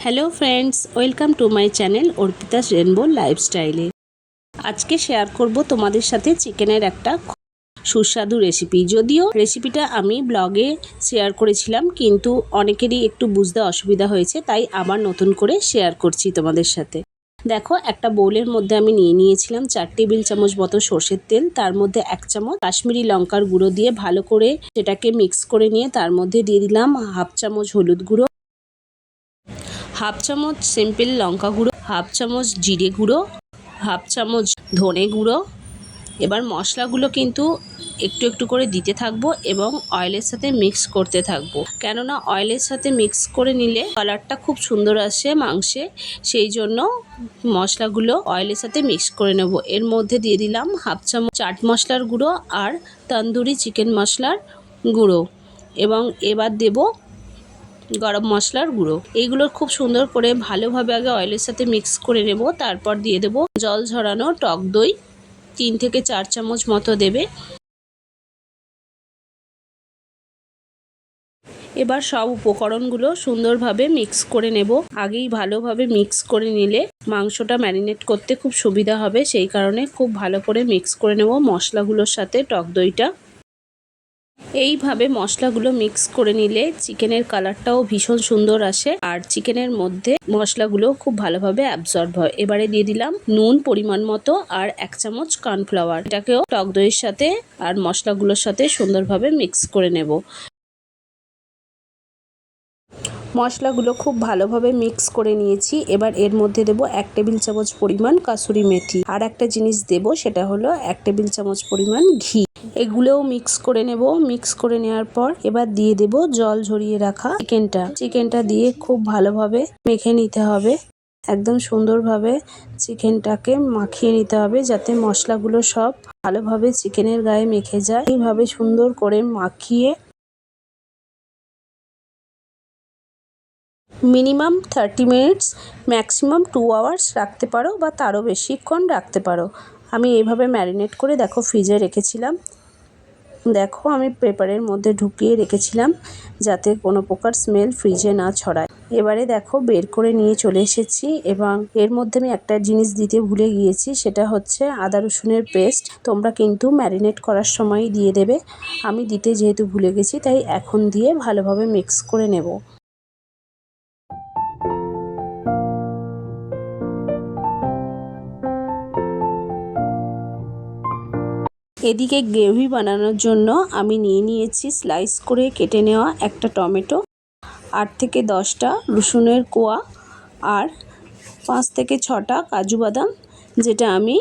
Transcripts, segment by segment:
Hello friends welcome to my channel Arpita's rainbow লাইফস্টাইলে আজকে share করব তোমাদের সাথে চিকেনের একটা সুস্বাদু রেসিপি যদিও রেসিপিটা আমি ব্লগে শেয়ার করেছিলাম, কিন্তু অনেকেরই একটু বুঝতে অসুবিধা হয়েছে, তাই আবার নতুন করে শেয়ার করছি তোমাদের সাথে। দেখো, একটা বোলের মধ্যে আমি নিয়ে নিয়েছিলাম চার টেবিল চামচ মতো সর্ষের তেল, তার মধ্যে এক চামচ কাশ্মীরি লঙ্কার গুঁড়ো দিয়ে ভালো করে সেটাকে মিক্স করে নিয়ে তার মধ্যে দিয়ে দিলাম হাফ চামচ হলুদ গুঁড়ো। হাফ চামচ সিম্পল লঙ্কা গুঁড়ো, হাফ চামচ জিরে গুঁড়ো, হাফ চামচ ধনে গুঁড়ো। এবার মশলাগুলো কিন্তু একটু একটু করে দিতে থাকব এবং অয়েলের সাথে মিক্স করতে থাকব। কেননা অয়েলের সাথে মিক্স করে নিলে কালারটা খুব সুন্দর আসে মাংসে, সেই জন্য মশলাগুলো অয়েলের সাথে মিক্স করে নেব। এর মধ্যে দিয়ে দিলাম হাফ চামচ চাট মশলার গুঁড়ো আর তন্দুরি চিকেন মশলার গুঁড়ো। এবং এবার দেবো গরম মশলার গুঁড়ো। এইগুলো খুব সুন্দর করে ভালোভাবে আগে অয়েলের সাথে মিক্স করে নেব, তারপর দিয়ে দেব জল ঝরানো টক দই। তিন থেকে চার চামচ মতো দেবে। এবার সব উপকরণগুলো সুন্দরভাবে মিক্স করে নেব। আগেই ভালোভাবে মিক্স করে নিলে মাংসটা ম্যারিনেট করতে খুব সুবিধা হবে। সেই কারণে খুব ভালো করে মিক্স করে নেব মশলাগুলোর সাথে টক দইটা। এইভাবে মশলাগুলো মিক্স করে নিলে চিকেনের কালারটাও ভীষণ সুন্দর আসে আর চিকেনের মধ্যে মশলাগুলো খুব ভালোভাবে অ্যাবজর্ব হয়। এবারে দিয়ে দিলাম নুন পরিমাণ মতো আর এক চামচ কর্নফ্লাওয়ার এটাকেও টক দইয়ের সাথে আর মশলাগুলোর সাথে সুন্দরভাবে মিক্স করে নেব। মশলাগুলো খুব ভালোভাবে মিক্স করে নিয়েছি। এবার এর মধ্যে দেব এক টেবিল চামচ পরিমাণ কাসুরি মেথি। আর একটা জিনিস দেব, সেটা হলো এক টেবিল চামচ পরিমাণ ঘি। এগুলোও মিক্স করে নেব। মিক্স করে নেওয়ার পর এবার দিয়ে দেব জল ঝরিয়ে রাখা চিকেনটা চিকেনটা দিয়ে খুব ভালোভাবে মেখে নিতে হবে। একদম সুন্দরভাবে চিকেনটাকে মাখিয়ে নিতে হবে যাতে মশলাগুলো সব ভালোভাবে চিকেনের গায়ে মেখে যায়। এইভাবে সুন্দর করে মাখিয়ে minimum thirty minutes maximum two hours রাখতে পারো বা তারও বেশিক্ষণ রাখতে পারো। আমি এইভাবে ম্যারিনেট করে দেখো ফ্রিজে রেখেছিলাম। দেখো আমি পেপারের মধ্যে ঢুকিয়ে রেখেছিলাম যাতে কোনো প্রকার স্মেল ফ্রিজে না ছড়ায়। এবারে দেখো বের করে নিয়ে চলে এসেছি এবং এর মধ্যে আমি একটা জিনিস দিতে ভুলে গিয়েছি, সেটা হচ্ছে আদা রসুনের পেস্ট তোমরা কিন্তু ম্যারিনেট করার সময় দিয়ে দেবে। আমি দিতে যেহেতু ভুলে গেছি, তাই এখন দিয়ে ভালোভাবে মিক্স করে নেব। এদিকে গ্রেভি বানানোর জন্য আমি নিয়ে নিয়েছি স্লাইস করে কেটে নেওয়া একটা টমেটো, আট থেকে দশটা রসুনের কোয়া আর পাঁচ থেকে ছটা কাজু বাদাম যেটা আমি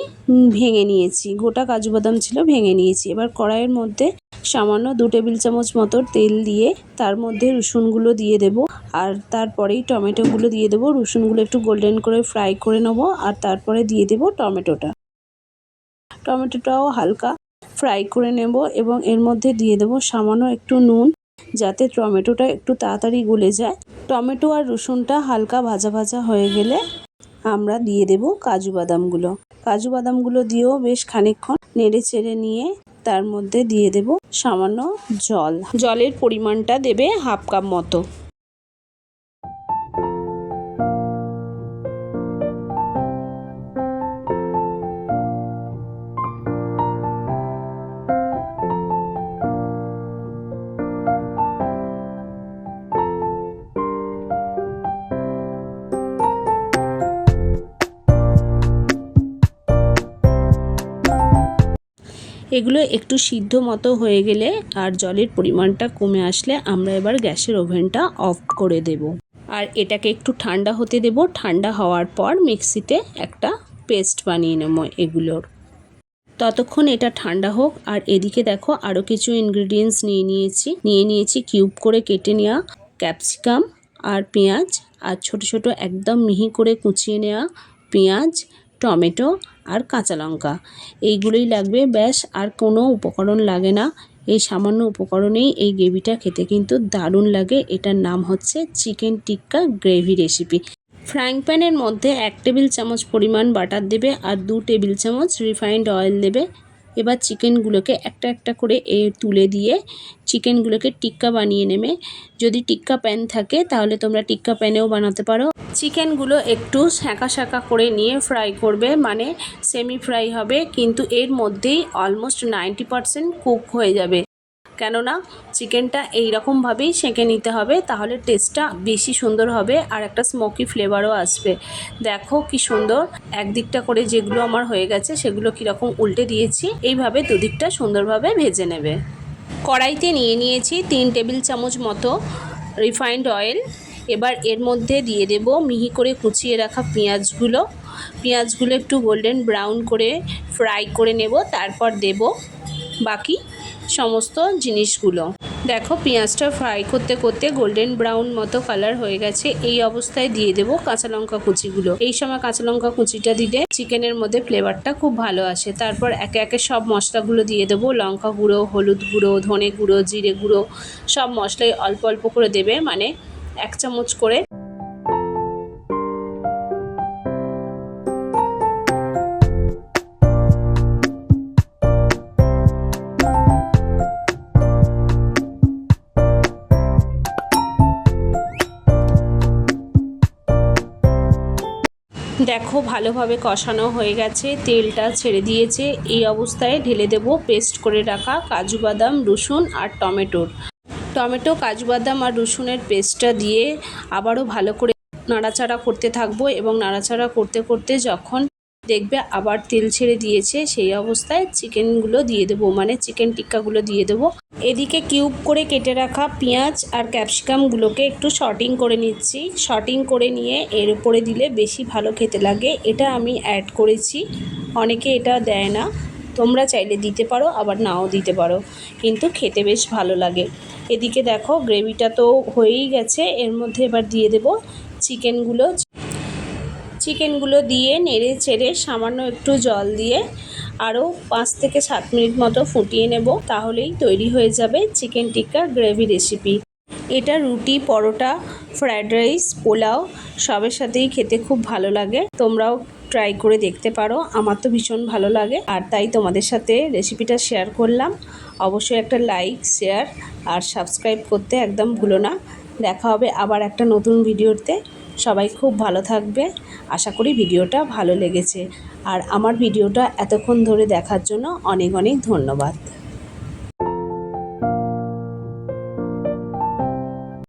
ভেঙে নিয়েছি। গোটা কাজু বাদাম ছিল, ভেঙে নিয়েছি। এবার কড়াইয়ের মধ্যে সামান্য দু টেবিল চামচ মতো তেল দিয়ে তার মধ্যে রসুনগুলো দিয়ে দেব আর তারপরেই টমেটোগুলো দিয়ে দেবো। রসুনগুলো একটু গোল্ডেন করে ফ্রাই করে নেব আর তারপরে দিয়ে দেবো টমেটোটা। টমেটোটাও হালকা ফ্রাই করে নেব এবং এর মধ্যে দিয়ে দেবো সামান্য একটু নুন, যাতে টমেটোটা একটু তাড়াতাড়ি গলে যায়। টমেটো আর রসুনটা হালকা ভাজা ভাজা হয়ে গেলে আমরা দিয়ে দেব কাজু বাদামগুলো। কাজু বাদামগুলো দিয়েও বেশ খানিকক্ষণ নেড়ে চেড়ে নিয়ে তার মধ্যে দিয়ে দেব সামান্য জল। জলের পরিমাণটা দেবে হাফ কাপ মতো। এগুলো একটু সিদ্ধ মতো হয়ে গেলে আর জলের পরিমাণটা কমে আসলে আমরা এবার গ্যাসের ওভেনটা অফ করে দেব। আর এটাকে একটু ঠান্ডা হতে দেব। ঠান্ডা হওয়ার পর মিক্সিতে একটা পেস্ট বানিয়ে নেব এগুলোর। ততক্ষণ এটা ঠান্ডা হোক। আর এদিকে দেখো আরও কিছু ইনগ্রিডিয়েন্টস নিয়ে নিয়েছি। নিয়ে নিয়েছি কিউব করে কেটে নেওয়া ক্যাপসিকাম আর পেঁয়াজ। আর ছোট ছোট একদম মিহি করে কুচিয়ে নেওয়া পেঁয়াজ, টমেটো আর কাঁচা লঙ্কা। এইগুলোই লাগবে, ব্যাস, আর কোনো উপকরণ লাগে না। এই সামান্য উপকরণেই এই গ্রেভিটা খেতে কিন্তু দারুণ লাগে। এটার নাম হচ্ছে chicken tikka gravy recipe. Frying প্যানের মধ্যে এক টেবিল চামচ পরিমাণ বাটার দেবে আর দু টেবিল চামচ রিফাইন্ড অয়েল দেবে। এবার চিকেনগুলোকে একটা একটা করে এ তুলে দিয়ে চিকেনগুলোকে টিক্কা বানিয়ে নেবে। যদি টিক্কা প্যান থাকে, তাহলে তোমরা টিক্কা প্যানেও বানাতে পারো। চিকেনগুলো একটু শাঁকা শাঁকা করে নিয়ে ফ্রাই করবে মানে সেমি ফ্রাই হবে, কিন্তু এর মধ্যেই অলমোস্ট নাইনটি পারসেন্ট কুক হয়ে যাবে। কেননা চিকেনটা এই রকমভাবেই সেঁকে নিতে হবে, তাহলে টেস্টটা বেশি সুন্দর হবে আর একটা স্মোকি ফ্লেভারও আসবে। দেখো কি সুন্দর, একদিকটা করে যেগুলো আমার হয়ে গেছে সেগুলো কীরকম উল্টে দিয়েছি, এইভাবে দুদিকটা সুন্দরভাবে ভেজে নেবে। কড়াইতে নিয়ে নিয়েছি তিন টেবিল চামচ মতো রিফাইন্ড অয়েল এবার এর মধ্যে দিয়ে দেব মিহি করে কুচিয়ে রাখা পেঁয়াজগুলো। পেঁয়াজগুলো একটু গোল্ডেন ব্রাউন করে ফ্রাই করে নেব, তারপর দেব বাকি সমস্ত জিনিসগুলো। দেখো, পেঁয়াজটা ফ্রাই করতে করতে গোল্ডেন ব্রাউন মতো কালার হয়ে গেছে। এই অবস্থায় দিয়ে দেবো কাঁচা লঙ্কা কুচিগুলো। এই সময় কাঁচা লঙ্কা কুচিটা দিলে চিকেনের মধ্যে ফ্লেভারটা খুব ভালো আসে। তারপর একে একে সব মশলাগুলো দিয়ে দেবো। লঙ্কা গুঁড়ো, হলুদ গুঁড়ো, ধনে গুঁড়ো, জিরে গুঁড়ো, সব মশলাই অল্প অল্প করে দেবে। মানে এক চামচ করে দেখো, ভালোভাবে কষানো হয়ে গেছে, তেলটা ছেড়ে দিয়েছে। এই অবস্থায় ঢেলে দেব পেস্ট করে রাখা কাজু বাদাম, রসুন আর টমেটোর। টমেটো, কাজু বাদাম আর রসুনের পেস্টটা দিয়ে আবারও ভালো করে নাড়াচাড়া করতে থাকব এবং নাড়াচাড়া করতে করতে যখন দেখবে আবার তেল ছেড়ে দিয়েছে, সেই অবস্থায় চিকেনগুলো দিয়ে দেবো মানে চিকেন টিক্কাগুলো দিয়ে দেবো। এদিকে কিউব করে কেটে রাখা পেঁয়াজ আর ক্যাপসিকামগুলোকে একটু শর্টিং করে নিচ্ছি। শর্টিং করে নিয়ে এর উপরে দিলে বেশি ভালো খেতে লাগে। এটা আমি অ্যাড করেছি। অনেকে এটা দেয় না। তোমরা চাইলে দিতে পারো, আবার নাও দিতে পারো। কিন্তু খেতে বেশ ভালো লাগে। এদিকে দেখো, গ্রেভিটা তো হয়েই গেছে। এর মধ্যে এবার দিয়ে দেব চিকেনগুলো। চিকেনগুলো দিয়ে নেড়ে চেড়ে সামান্য একটু জল দিয়ে আরও পাঁচ থেকে সাত মিনিট মতো ফুটিয়ে নেব, তাহলেই তৈরি হয়ে যাবে চিকেন টিক্কা গ্রেভি রেসিপি। এটা রুটি, পরোটা, ফ্রায়েড রাইস, পোলাও, সবের সাথেই খেতে খুব ভালো লাগে। তোমরাও ট্রাই করে দেখতে পারো, আমার তো ভীষণ ভালো লাগে। আর তাই তোমাদের সাথে রেসিপিটা শেয়ার করলাম। অবশ্যই একটা লাইক, শেয়ার আর সাবস্ক্রাইব করতে একদম ভুলো না। দেখা হবে আবার একটা নতুন ভিডিওতে। সবাই খুব ভালো থাকবে। আশা করি ভিডিওটা ভালো লেগেছে। আর আমার ভিডিওটা এতক্ষণ ধরে দেখার জন্য অনেক অনেক ধন্যবাদ।